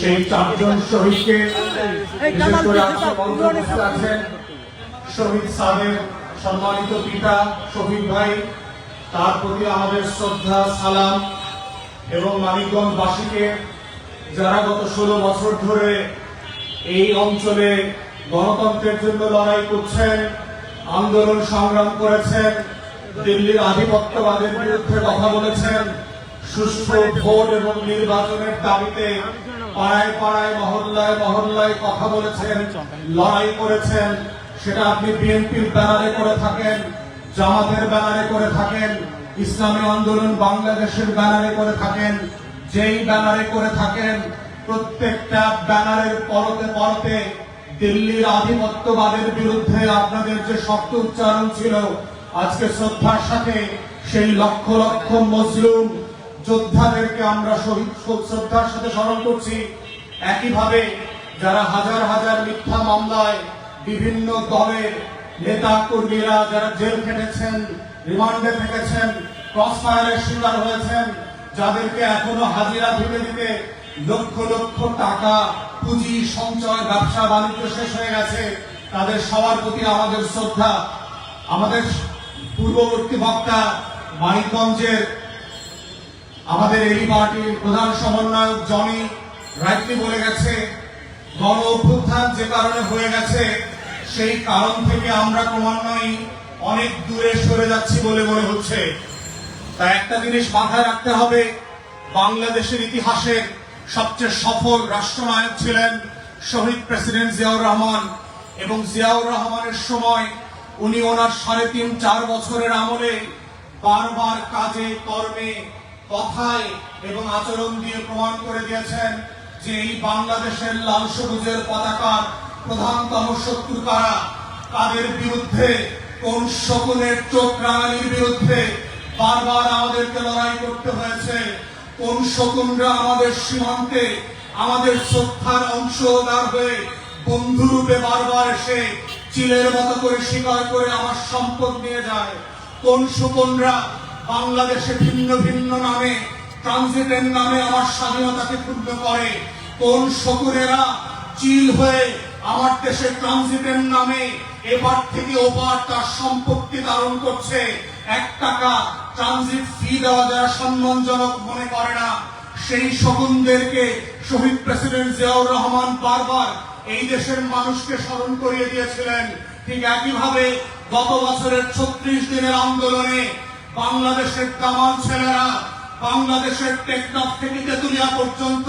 সেই চারজন শহীদকে বিশেষ করে আজকে আছেন শহীদ সাহেব সম্মানিত পিতা শহীদ ভাই তার প্রতি আমাদের শ্রদ্ধা সালাম এবং মানিকগঞ্জবাসীকে যারা গত ষোলো বছর ধরে এই অঞ্চলে গণতন্ত্রের জন্য লড়াই করছেন আন্দোলন সংগ্রাম করেছেন দিল্লির আধিপত্যবাদের বিরুদ্ধে কথা বলেছেন সুষ্ঠু ভোট এবং নির্বাচনের দাবিতে পাড়ায় পাড়ায়, মহল্লায় মহল্লায় কথা বলেছেন, লড়াই করেছেন। সেটা আপনি বিএনপির ব্যানারে করে থাকেন, জামাতের ব্যানারে করে থাকেন, ইসলামী আন্দোলন বাংলাদেশের ব্যানারে করে থাকেন, যেই ব্যানারে করে থাকেন, প্রত্যেকটা ব্যানারের পরতে পরতে দিল্লির আধিপত্যবাদের বিরুদ্ধে আপনাদের যে শক্ত উচ্চারণ ছিল, আজকে শ্রদ্ধার সাথে সেই লক্ষ লক্ষ মজলুম যোদ্ধাদেরকে আমরা শহীদ শ্রদ্ধার সাথে স্মরণ করছি। একইভাবে যারা হাজার হাজার মিথ্যা মামলায় বিভিন্ন দলের নেতা কর্মীরা যারা জেল খেটেছেন, রিমান্ডে থেকেছেন ক্রস ফায়ারের শিকার হয়েছেন, যাদেরকে এখনও হাজিরা দিতে দিতে লক্ষ লক্ষ টাকা পুঁজি সঞ্চয়, ব্যবসা, বাণিজ্য শেষ হয়ে গেছে। তাদের সবার প্রতি আমাদের শ্রদ্ধা। আমাদের পূর্ববর্তী বক্তা মানিকগঞ্জের আমাদের এই পার্টির প্রধান সমন্বয়ক জনি রাইটলি বলে গেছে গণ অভ্যুত্থান যে কারণে হয়ে গেছে, সেই কারণ থেকে আমরা ক্রমান্বয়ে অনেক দূরে সরে যাচ্ছি বলে মনে হচ্ছে। তা একটা জিনিস মাথায় রাখতে হবে, বাংলাদেশের ইতিহাসের সবচেয়ে সফল রাষ্ট্রনায়ক ছিলেন শহীদ প্রেসিডেন্ট জিয়াউর রহমান এবং জিয়াউর রহমানের সময় উনি ওনার সাড়ে তিন, চার বছরের আমলে বারবার কাজে, কর্মে কথায় এবং আচরণ দিয়ে প্রমাণ করে দিয়েছেন যে এই বাংলাদেশের লাল সবুজের পতাকার প্রধানতম শত্রু কারা? বিরুদ্ধে? কোন শকুনের চোখ বিরুদ্ধে বারবার আমাদেরকে লড়াই করতে হয়েছে? কোন শকুনরা আমাদের সীমান্তে আমাদের শ্রদ্ধার অংশদার হয়ে বন্ধুরূপে বারবার এসে চিলের মতো করে স্বীকার করে আমার সম্পদ নিয়ে যায়? কোন শকুনরা বাংলাদেশে ভিন্ন ভিন্ন নামে, ট্রানজিটের নামে আমার স্বাধীনতাকে ক্ষুণ্ণ করে। কোন শকুনেরা চিল হয়ে আমার দেশে ট্রানজিটের নামে এবার থেকে ওপার তার সম্পত্তি ধারণ করছে, এক টাকা ট্রানজিট ফি দেওয়া যারা সম্মানজনক মনে করে না, সেই শকুনদেরকে শহীদ প্রেসিডেন্ট জিয়াউর রহমান বারবার এই দেশের মানুষকে স্মরণ করিয়ে দিয়েছিলেন। ঠিক একইভাবে গত বছরের ছত্রিশ দিনের আন্দোলনে বাংলাদেশের কামাল ছেলেরা, বাংলাদেশের টেকনাফ থেকে তেতুলিয়া পর্যন্ত,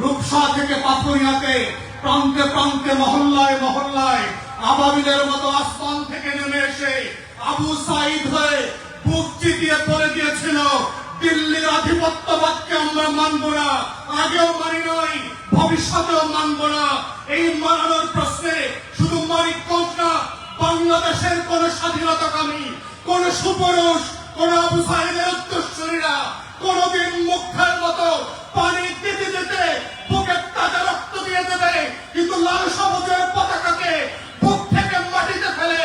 রূপসা থেকে পাথরিয়াতে, প্রান্তে প্রান্তে, মহল্লায় মহল্লায়, আবাবিলের মতো আসমান থেকে নেমে এসে আবু সাইদ হয়ে বুক চিতিয়ে পড়ে গিয়েছিল। দিল্লির আধিপত্যবাদকে আমরা মানব না, আগেও মানি নাই, ভবিষ্যতেও মানব না। এই মানানোর প্রশ্নে শুধু মানিকগঞ্জ না, বাংলাদেশের কোন স্বাধীনতাকামী, কোন সুপুরুষ কোন আবু সাহেবের উত্তরসূরীরা কোনদিন মুখের মতো পানি দিতে দিতে বুকের তাজা রক্ত দিয়ে দেবে। কিন্তু লাল সবুজের পতাকাকে বুক থেকে মাটিতে ফেলে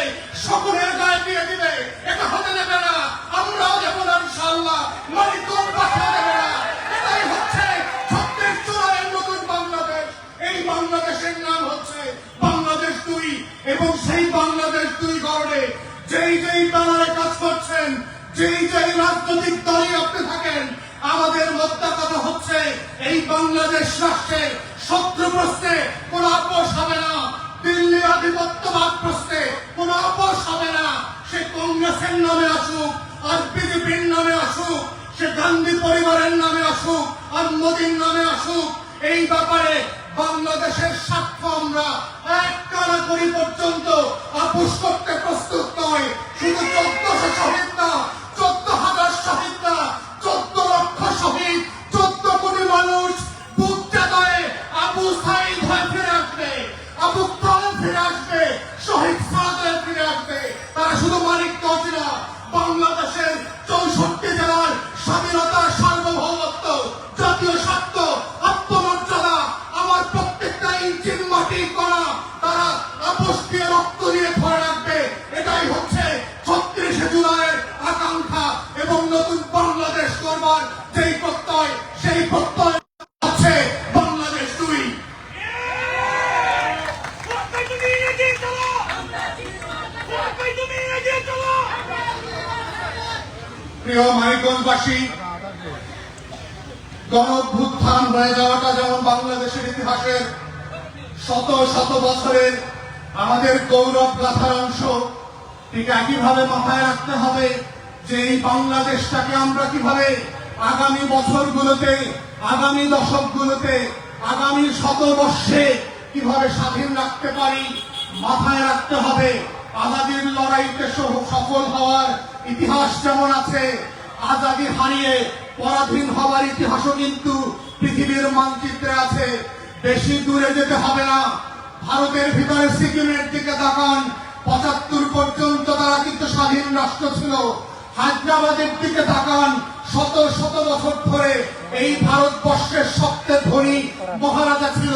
সকলের গায়ে দিয়ে দিবে। এটা হতে দেবে না। আমরাও দেব না, ইনশাআল্লাহ। মানিকগঞ্জ বাসা দেবে না। এটাই হচ্ছে ছত্রিশ জুলাইয়ের নতুন বাংলাদেশ। এই বাংলাদেশের নাম হচ্ছে বাংলাদেশ দুই। এবং সেই বাংলাদেশ দুই গড়ে যেই যেই ব্যানারে কাজ করছেন রাজনৈতিক দলই আপনি থাকেন, আমাদের মোদ্দা কথা হচ্ছে, এই বাংলাদেশ রাষ্ট্রে শত্রু কোন আপোষ হবে না দিল্লির আধিপত্যবাদ প্রশ্নে কোন আপোষ হবে না, সে কংগ্রেসের নামে আসুক, আর বিজেপির নামে আসুক, সে গান্ধী পরিবারের নামে আসুক, আর মোদীর নামে আসুক, এই ব্যাপারে বাংলাদেশের স্বার্থ আমরা এক কানা করি পর্যন্ত আপোষ করতে প্রস্তুত নয়, শুধু চোদ্দশো শহীদ না আমার যেই প্রত্যয়, সেই প্রত্যয় আছে বাংলাদেশ দুই। প্রিয় মানিকগঞ্জবাসী, গণভ্যুত্থান হয়ে যাওয়াটা যেমন বাংলাদেশের ইতিহাসের শত শত বছরের আমাদের গৌরব গাথার অংশ, ঠিক একইভাবে মাথায় রাখতে হবে যে এই বাংলাদেশটাকে আমরা কীভাবে আগামী বছরগুলোতে, আগামী দশকগুলোতে, আগামী শতবর্ষে কীভাবে স্বাধীন রাখতে পারি, মাথায় রাখতে হবে, আজাদির লড়াইতে সফল হওয়ার ইতিহাস যেমন আছে, আজাদি হারিয়ে পরাধীন হওয়ার ইতিহাসও কিন্তু পৃথিবীর মানচিত্রে আছে। বেশি দূরে যেতে হবে না। ভারতের ভিতরে সিকিমের দিকে তাকান, পঁচাত্তর পর্যন্ত তারা কিন্তু স্বাধীন রাষ্ট্র ছিল। হায়দ্রাবাদের দিকে তাকান, শত শত বছর ধরে এই ভারতবর্ষের সবচেয়ে ধনী মহারাজা ছিল।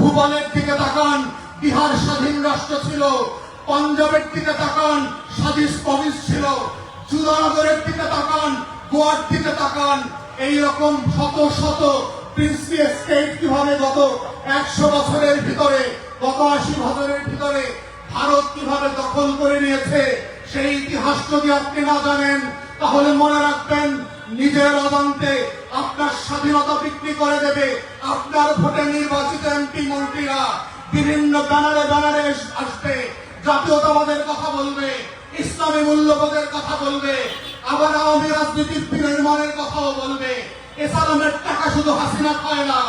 ভুবনের দিকে তাকান, বিহার স্বাধীন রাষ্ট্র ছিল। পাঞ্জাবের দিকে তাকান, স্বাধীন প্রভিন্স ছিল। জুদানগরের দিকে তাকান, গোয়ার দিকে তাকান। এইরকম শত শত প্রিন্সি স্টেট কীভাবে গত একশো বছরের ভিতরে, গত আশি বছরের ভিতরে ভারত কীভাবে দখল করে নিয়েছে সেই ইতিহাস যদি আপনি না জানেন, তাহলে মনে রাখবেন, নিজের অজান্তে আপনার স্বাধীনতা বিক্রি করে দেবে আপনার ভোটে নির্বাচিত এমপি মন্ত্রীরা। বিভিন্ন ব্যানারে ব্যানারে আসবে, জাতীয়তাবাদের কথা বলবে, ইসলামী মূল্যবোধের কথা বলবে, আবার আওয়ামী রাজনীতির বিনির্মাণের কথাও বলবে। এসালামের টাকা শুধু হাসিনা খায় না,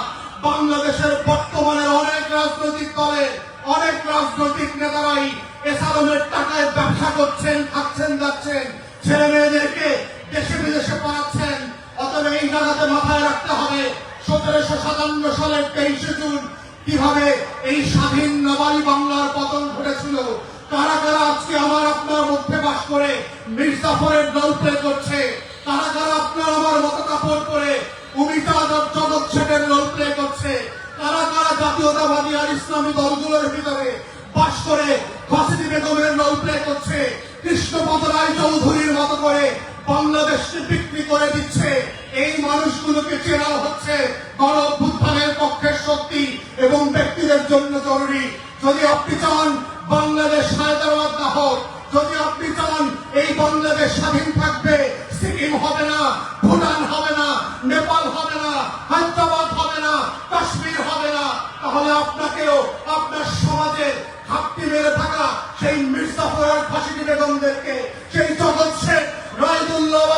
বাংলাদেশের বর্তমানের অনেক রাজনৈতিক দলের অনেক রাজনৈতিক নেতারাই এসালামের টাকায় ব্যবসা করছেন, খাচ্ছেন, যাচ্ছেন। ছেলে মেয়েদেরকে দেশে বিদেশে পড়াচ্ছেন। অতএব এই জায়গাতে মাথায় রাখতে হবে, সতেরোশো সাতান্ন সালের তেইশে জুন কীভাবে এই স্বাধীন নবাই বাংলার পতন ঘটেছিল। কারা কারা আজকে আমার আপনার মধ্যে বাস করে মির্জাফরের দল প্লে করছে? কারা কারা আপনার আমার মতো কাপড় করে উমিতা জগৎ শেঠের কারা জাতীয়তাবাদী আর ইসলামী দলগুলোর ভিতরে বাস করে ফাঁসিদি বেগমের রোল প্লে করছে। কৃষ্ণপদ রায় চৌধুরীর মতো করে বাংলাদেশকে বিক্রি করে দিচ্ছে। এই মানুষগুলোকে চেনা হচ্ছে গণ অভ্যুত্থানের পক্ষের শক্তি এবং ব্যক্তিদের জন্য জরুরি। যদি আপনি চান বাংলাদেশ হায়দ্রাবাদ না হোক, যদি আপনি চান এই বাংলাদেশ স্বাধীন থাকবে, সিকিম হবে না, ভুটান হবে না নেপাল হবে না, হায়দ্রাবাদ হবে না, কাশ্মীর হবে না, তাহলে আপনাকেও আপনার সমাজের ঘাপটি মেরে থাকা সেই মির্জাফর আর ফাঁসিদি বেগমদেরকে, সেই জগৎ শেখ রায়দুল্লাহ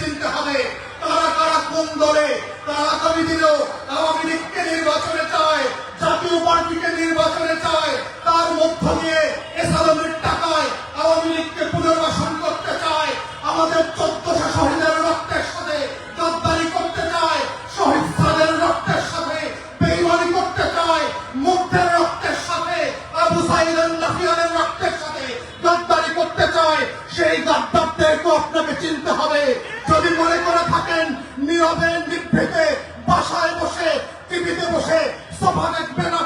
চিনতে হবে। তারা কারা কোন দলে, তারা আগামী দিনেও আওয়ামী লীগকে নির্বাচনে চায়, জাতীয় পার্টিকে নির্বাচনে চায়, তার মধ্য দিয়ে এসালামের টাকায় আওয়ামী লীগকে পুনর্বাসন করতে চায়, আমাদের নীরবে নিভৃতে বাসায় বসে টিভিতে বসে সোফা দেখবে আর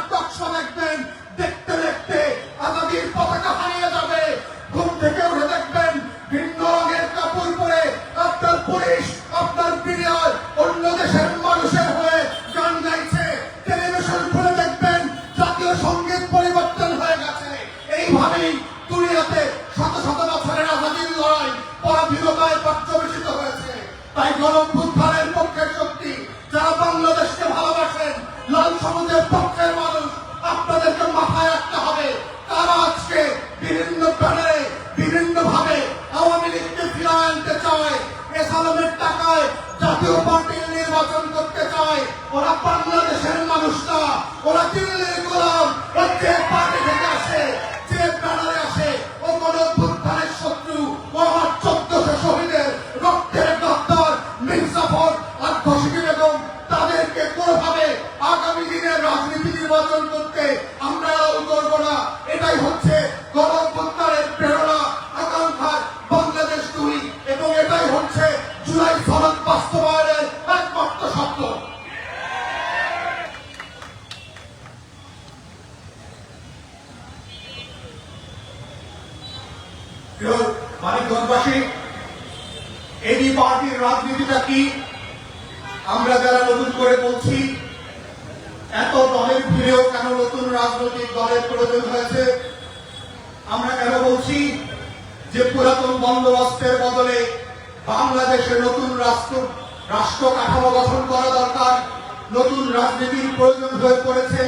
এসালামের টাকায় জাতীয় পার্টির নির্বাচন করতে চায়, ওরা বাংলাদেশের মানুষটা, ওরা দিল্লির গোলাম হচ্ছে পার্টি প্রয়োজন হয়ে পড়েছে,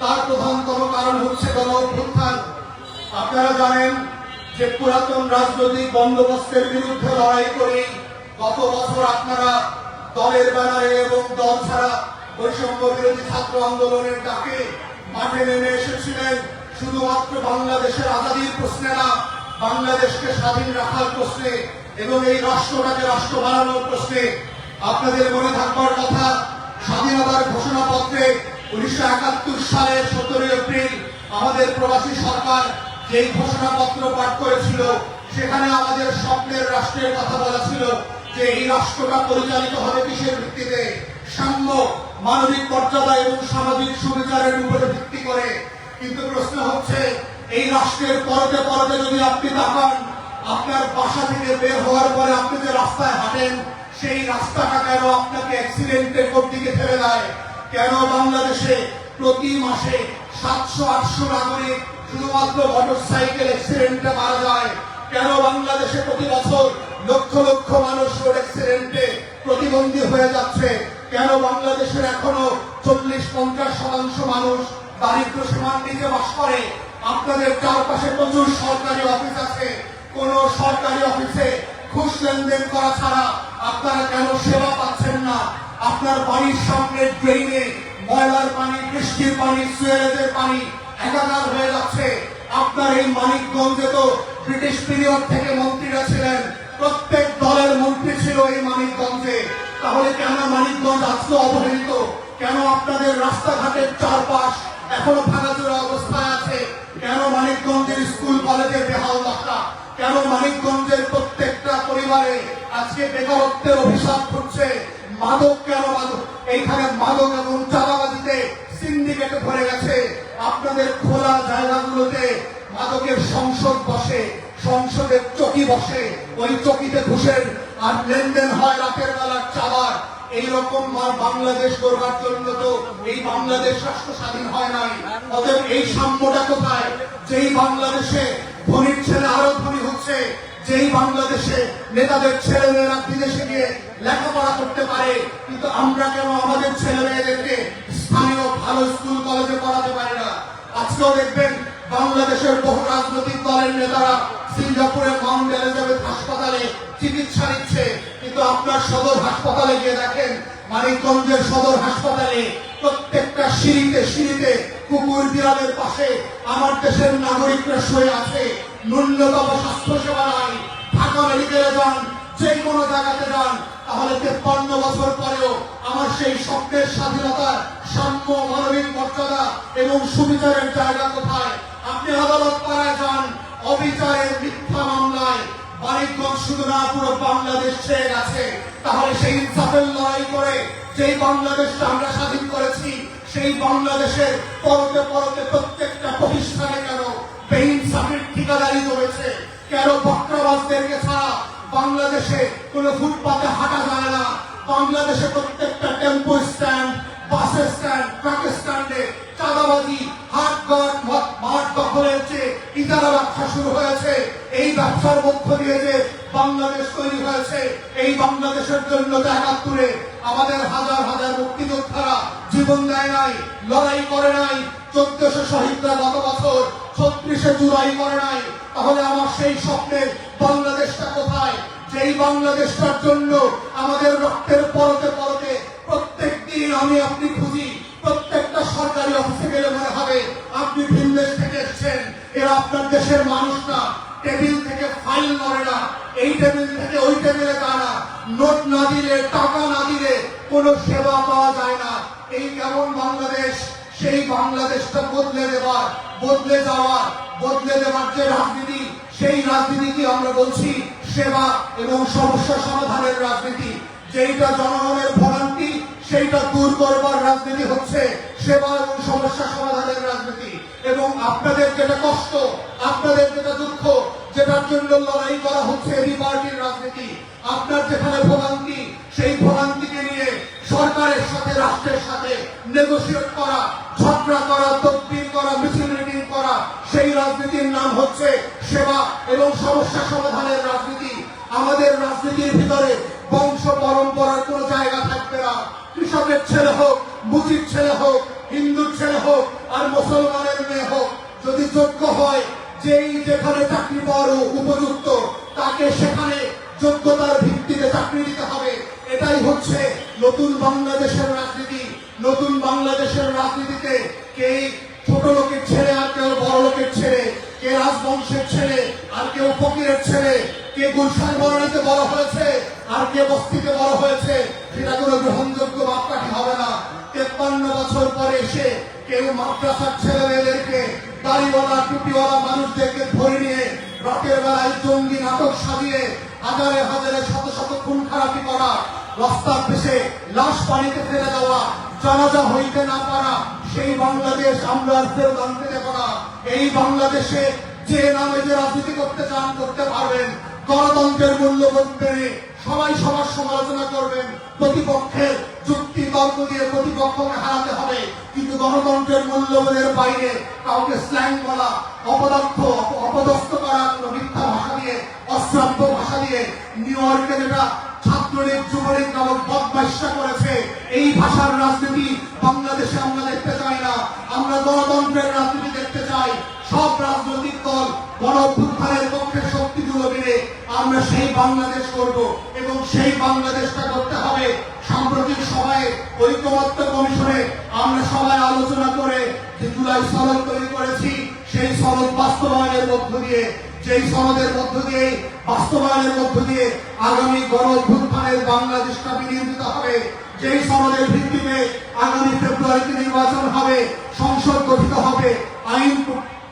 তার প্রধানতম কারণ হচ্ছে গণ অভ্যুত্থান আপনারা জানেন যে পুরাতন রাজনৈতিক বন্দোবস্তের বিরুদ্ধে লড়াই করে গত বছর আপনারা দলের ব্যানারে এবং দল ছাড়া বৈষম্য বিরোধী ছাত্র আন্দোলনের ডাকে মাঠে নেমে এসেছিলেন। শুধুমাত্র বাংলাদেশের আজাদির প্রশ্নে না, বাংলাদেশকে স্বাধীন রাখার প্রশ্নে এবং এই রাষ্ট্রটাকে রাষ্ট্র বানানোর প্রশ্নে। আপনাদের মনে থাকবার কথা স্বাধীনতার ঘোষণাপত্রে উনিশশো একাত্তর সালের সতেরোই এপ্রিল আমাদের প্রবাসী সরকার যেই ঘোষণাপত্র পাঠ করেছিল, সেখানে আমাদের স্বপ্নের রাষ্ট্রের কথা বলা ছিল যে এই রাষ্ট্রটা পরিচালিত হবে কিসের ভিত্তিতে? সাম্য, মানবিক মর্যাদা এবং সামাজিক সুবিচারের উপরে ভিত্তি করে। কিন্তু প্রশ্ন হচ্ছে, এই রাষ্ট্রের পরতে পরতে যদি আপনি তাকান, আপনার বাসা থেকে বের হওয়ার পরে আপনি যে রাস্তায় হাঁটেন সেই রাস্তাটা কেন আপনাকে অ্যাক্সিডেন্টের দিকে ফেলে দেয়? কেন বাংলাদেশে প্রতি মাসে সাতশো, আটশো নাগরিক শুধুমাত্র মোটর সাইকেল অ্যাক্সিডেন্টে মারা যায়? কেন বাংলাদেশে প্রতি বছর লক্ষ লক্ষ মানুষ রোড অ্যাক্সিডেন্টে প্রতিবন্ধী হয়ে যাচ্ছে? কেন বাংলাদেশের এখনও চল্লিশ, পঞ্চাশ শতাংশ মানুষ দারিদ্র সীমার নিচে বাস করে? আপনাদের চারপাশে প্রচুর সরকারি অফিস আছে। কোন সরকারি অফিসে ঘুষ লেনদেন করা ছাড়া আপনারা কেন সেবা পাচ্ছেন না? আপনার বাড়ির সামনে ড্রেনে ময়লার পানি, বৃষ্টির পানি সুয়েজের পানি একাকার হয়ে যাচ্ছে। আপনার এই মানিকগঞ্জে তো ব্রিটিশ পিরিয়ড থেকে মন্ত্রীরা ছিলেন। প্রত্যেক দলের মন্ত্রী ছিল এই মানিকগঞ্জে। তাহলে কেন মানিকগঞ্জ আজকে অবহেলিত? কেন আপনাদের রাস্তাঘাটের চারপাশ এখনও ভাঙাচোরা অবস্থায় আছে? কেন মানিকগঞ্জের স্কুল, কলেজের বেহাল দশা কেন মানিকগঞ্জের প্রত্যেকটা পরিবারে আজকে বেকারত্বের অভিশাপ ঘটছে। মাদক কেন মাদক? এইখানে মাদক এবং চাঁদাবাজিতে সিন্ডিকেটে ভরে গেছে। আপনাদের খোলা জায়গাগুলোতে মাদকের সংসদ বসে, সংসদের চকি বসে, ওই চকিতে ঘুষের আর লেনদেন হয় রাতের বেলার চাবার এইরকম বাংলাদেশ গড়বার জন্য তো এই বাংলাদেশ রাষ্ট্র স্বাধীন হয় নাই। অতএব এই সাম্যটা কোথায়? যেই বাংলাদেশে ধনীর ছেলে আরও ধনী হচ্ছে যেই বাংলাদেশে নেতাদের ছেলে মেয়েরা বিদেশে গিয়ে লেখাপড়া করতে পারে, কিন্তু আমরা কেন আমাদের ছেলে মেয়েদেরকে স্থানীয় ভালো স্কুল, কলেজে পড়াতে পারি না? আজকেও দেখবেন বাংলাদেশের বহু রাজনৈতিক দলের নেতারা সিঙ্গাপুরের মাউন্ট এলিজাবেথ হাসপাতালে চিকিৎসা নিচ্ছে। কিন্তু আপনার সদর হাসপাতালে গিয়ে দেখেন, মানিকগঞ্জের সদর হাসপাতালে প্রত্যেকটা সিঁড়িতে সিঁড়িতে কুকুর বিড়ালের পাশে আমার দেশের নাগরিকরা শুয়ে আছে। ন্যূনতম স্বাস্থ্য সেবা নাই ঢাকা মেডিকেলে যান যে কোনো জায়গাতে যান, তাহলে তেপ্পান্ন বছর পরেও আমার সেই স্বপ্নের স্বাধীনতার সাম্য, মানবিক মর্যাদা এবং সুবিচারের জায়গা কোথায়? আপনি আদালত পাড়ায় যান, অবিচারের মিথ্যা মামলায়। মানিকগঞ্জ শুধু না পুরো বাংলাদেশ ছেয়ে গেছে। তাহলে সেই ইনসাফের লড়াই করে যেই বাংলাদেশটা আমরা স্বাধীন করেছি, সেই বাংলাদেশের পরতে পরতে প্রত্যেকটা প্রতিষ্ঠানে ঠিকাদারি করেছে। কেন বক্রাবাজদেরকে ছাড়া বাংলাদেশে কোনো ফুটপাতে হাঁটা যায় না? বাংলাদেশে প্রত্যেকটা tempo stand, bus stand, truck স্ট্যান্ডে চাঁদাবাজি মাঠ দখলের চেয়ে ব্যবসা শুরু হয়েছে, এই ব্যবসার মধ্য দিয়ে যে বাংলাদেশ তৈরি হয়েছে, এই বাংলাদেশের জন্য তো আমাদের হাজার হাজার মুক্তিযোদ্ধারা জীবন দেয় নাই, লড়াই করে নাই চোদ্দশো শহীদরা গত বছর ছত্রিশে জুলাই করে নাই। তাহলে আমার সেই স্বপ্নের বাংলাদেশটা কোথায়? যেই বাংলাদেশটার জন্য আমাদের রক্তের পরতে পরতে প্রত্যেক দিন আমি আপনি খুঁজি, প্রত্যেকটা সরকারি অফিসে গেলে মনে হবে আপনি ভিন থেকে এসেছেন। এরা আপনার দেশের মানুষ না, টেবিল থেকে ফাইল নড়ে না। এই টেবিল থেকে ওই টেবিলে যায় না নোট না দিলে, টাকা না দিলে কোনো সেবা পাওয়া যায় না। সেই বাংলাদেশটা বদলে দেওয়ার বদলে যাওয়ার, বদলে দেওয়ার যে রাজনীতি, সেই রাজনীতিকে আমরা বলছি সেবা এবং সমস্যা সমাধানের রাজনীতি। যেইটা জনগণের ভোগান্তি, সেইটা দূর করবার রাজনীতি হচ্ছে সেবা এবং সমস্যা সমাধানের রাজনীতি। এবং আপনাদের যেটা কষ্ট, আপনাদের যেটা দুঃখ, যেটার জন্য লড়াই করা হচ্ছে এই পার্টির রাজনীতি, আপনার যেখানে ভোগান্তি, সেই ভোগান্তিকে নিয়ে সরকারের সাথে, রাষ্ট্রের সাথে নেগোসিয়েট করা, ঝগড়া করা, তদবির করা, মিছিল মিটিং করা, সেই রাজনীতির নাম হচ্ছে সেবা এবং সমস্যা সমাধানের রাজনীতি। আমাদের রাজনীতির ভিতরে বংশ পরম্পরার কোনো জায়গা থাকবে না। কৃষকের ছেলে হোক মুচির ছেলে হোক, হিন্দুর ছেলে হোক, আর মুসলমানের মেয়ে হোক, যদি যোগ্য হয়, যেই যেখানে চাকরি পাওয়ার উপযুক্ত, তাকে সেখানে যোগ্যতার ভিত্তিতে চাকরি দিতে হবে। এটাই হচ্ছে নতুন বাংলাদেশের রাজনীতি। নতুন বাংলাদেশের রাজনীতিতে কে ছোট লোকের ছেলে আর কেউ বড় লোকের ছেলে, কে রাজবংশের ছেলে আর কেউ ফকিরের ছেলে, কে গুলশান বরণীতে বড় হয়েছে আর কে বস্তিতে বড় হয়েছে সেটা কোনো গ্রহণযোগ্য মাপকাঠি হবে না। তেপ্পান্ন বছর পরে এসে কেউ মাদ্রাসার ছেলে মেয়েদেরকে দাড়িওয়ালা, টুপিওয়ালা মানুষদেরকে ধরে নিয়ে রাতের বেলায় জঙ্গি নাটক সাজিয়ে হাজারে হাজারে শত শত খুন খারাপি করা, রাস্তার পেছে লাশ পানিতে ফেলে দেওয়া জানাজা হইতে না পারা, সেই বাংলাদেশ আমরা ফেরত আনতে দেব এই বাংলাদেশে যে নামে যে রাজনীতি করতে চান, করতে পারবেন। গণতন্ত্রের মূল্যবোধ মেনে সবাই সবার সমালোচনা করবেন। প্রতিপক্ষের যুক্তি তর্ক দিয়ে প্রতিপক্ষকে হারাতে হবে। কিন্তু গণতন্ত্রের মূল্যবোধের বাইরে কাউকে স্ল্যাং বলা, অপদার্থ অপদস্থ করা মিথ্যা ভাষা দিয়ে, অশ্রাব্য ভাষা দিয়ে, নিউ ইয়র্কে যেটা যুবলীগ নামক করেছে। এই ভাষার রাজনীতি বাংলাদেশে আমরা দেখতে চাই না। আমরা গণতন্ত্রের রাজনীতি দেখতে চাই। সব রাজনৈতিক দল পক্ষে মিলে আমরা সেই বাংলাদেশ করব এবং সেই বাংলাদেশটা করতে হবে। সাম্প্রতিক সভায় ঐক্যমত্য কমিশনে আমরা সবাই আলোচনা করে যে জুলাই তৈরি করেছি, সেই বাস্তবায়নের মধ্য দিয়ে যেই সনদের মধ্য দিয়ে, বাস্তবায়নের মধ্য দিয়ে আগামী গণ অভ্যুত্থানের বাংলাদেশটা বিনিয়োজিত হবে, যেই সনদের ভিত্তিতে আগামী ফেব্রুয়ারিতে নির্বাচন হবে, সংসদ গঠিত হবে, আইন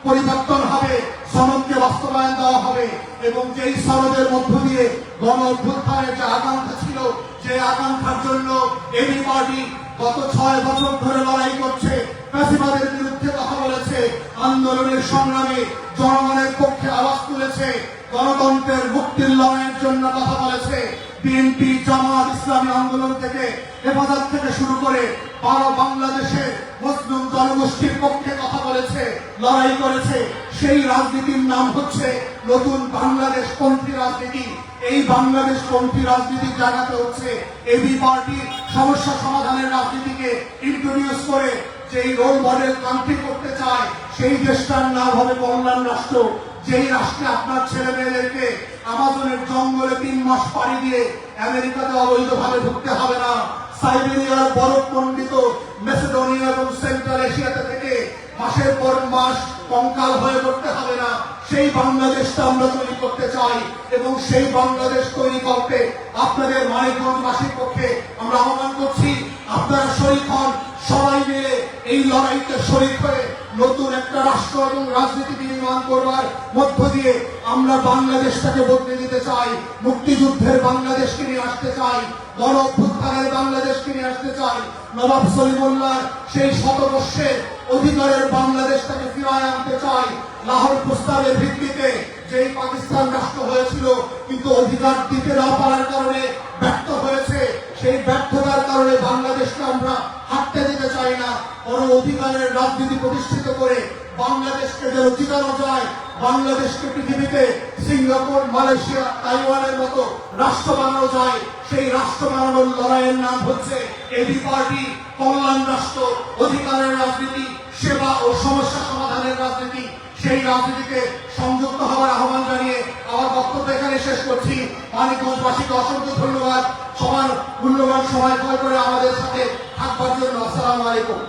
পরিবর্তন হবে, সনদকে বাস্তবায়ন দেওয়া হবে এবং যেই সনদের মধ্য দিয়ে গণ অভ্যুত্থানের যে আকাঙ্ক্ষা ছিল, যে আকাঙ্ক্ষার জন্য এবি পার্টি গত ছয় বছর ধরে লড়াই করছে, ফ্যাসিবাদের বিরুদ্ধে কথা বলেছে, আন্দোলনের সংগ্রামে জনগণের পক্ষে আওয়াজ তুলেছে, গণতন্ত্রের মুক্তির লড়াইয়ের জন্য কথা বলেছে, বিএনপি জামাত ইসলামী আন্দোলন থেকে হেফাজত থেকে শুরু করে বারো বাংলাদেশে লড়াই করেছে, সেই রাজনীতির নাম হচ্ছে নতুন বাংলাদেশ পন্থী রাজনীতি। এই বাংলাদেশ পন্থী রাজনীতির জায়গাতে হচ্ছে এবি পার্টি সমস্যা সমাধানের রাজনীতিকে ইন্ট্রোডিউস করে যেই রোল মডেল কান্ট্রি করতে চায়, সেই দেশটার নাম হবে কল্যাণ রাষ্ট্র। যেই রাষ্ট্রে আপনার ছেলে মেয়েদেরকে আমাজনের জঙ্গলে তিন মাস পাড়ি দিয়ে আমেরিকাতে অবৈধভাবে ঢুকতে হবে না, সাইবেরিয়ার বরফ মণ্ডিত মেসিডোনিয়া এবং সেন্ট্রাল এশিয়াতে থেকে মাসের পর মাস কঙ্কাল হয়ে পড়তে হবে না। সেই বাংলাদেশটা আমরা তৈরি করতে চাই এবং সেই বাংলাদেশ তৈরি করতে আপনাদের মানিকগঞ্জবাসীর পক্ষে আমরা আহ্বান করছি। আপনারা শরীর হন, সবাই মিলে এই লড়াইতে শরীর হয়ে নতুন একটা রাষ্ট্র এবং রাজনীতি নির্মাণ করবার মধ্য দিয়ে আমরা বাংলাদেশটাকে বদলে দিতে চাই, মুক্তিযুদ্ধের বাংলাদেশকে নিয়ে আসতে চাই, গণ অভ্যুত্থানের বাংলাদেশকে নিয়ে আসতে চাই। নবাব সলিমুল্লাহর সেই শতবর্ষের অধিকারের বাংলাদেশটাকে ফিরায় আনতে চাই। লাহোর প্রস্তাবের ভিত্তিতে যেই পাকিস্তান রাষ্ট্র হয়েছিল, কিন্তু অধিকার দিতে না পারার কারণে ব্যর্থ হয়েছে। সেই ব্যর্থতার কারণে বাংলাদেশকে আমরা হাঁটতে দিতে চাই না। বড় অধিকারের রাজনীতি প্রতিষ্ঠিত করে বাংলাদেশকে যে অধিকার যায়, বাংলাদেশকে পৃথিবীতে সিঙ্গাপুর, মালয়েশিয়া, তাইওয়ানের মতো রাষ্ট্র বানানো যায়, সেই রাষ্ট্র বানানোর লড়াইয়ের নাম হচ্ছে এবি পার্টি, কল্যাণ রাষ্ট্র, অধিকারের রাজনীতি, সেবা ও সমস্যা সমাধানের রাজনীতি। সেই রাজনীতিকে সংযুক্ত হওয়ার আহ্বান জানিয়ে আমার বক্তব্য এখানে শেষ করছি। মানিকগঞ্জবাসীকে অসংখ্য ধন্যবাদ। সবার মূল্যবান সময় করে আমাদের সাথে থাকবার জন্য আসসালামু আলাইকুম।